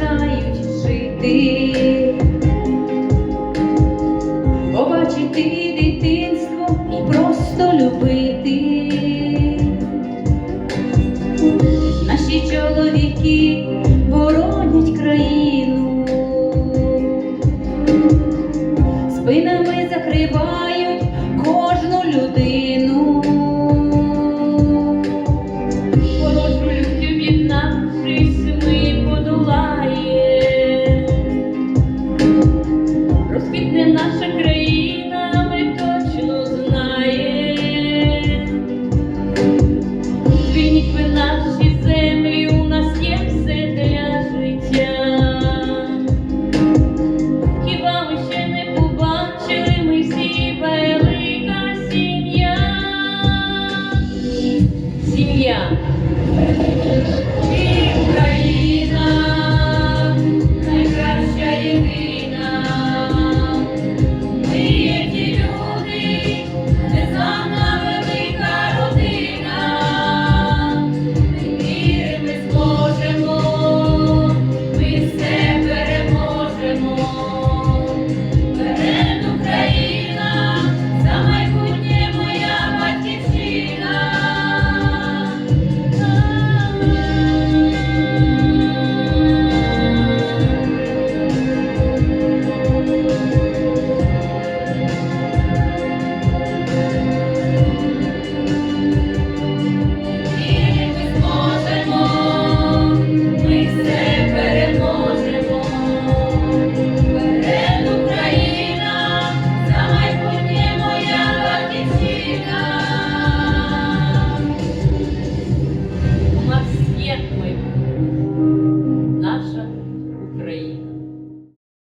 Бажають жити, побачити дитинство і просто любити. Наші чоловіки боронять країну, спинами закривають кожну людину. Наша країна, ми точно знаємо. Звільніть ви наші землі, у нас є все для життя. Хіба ви ще не побачили, ми всі велика сім'я? Сім'я.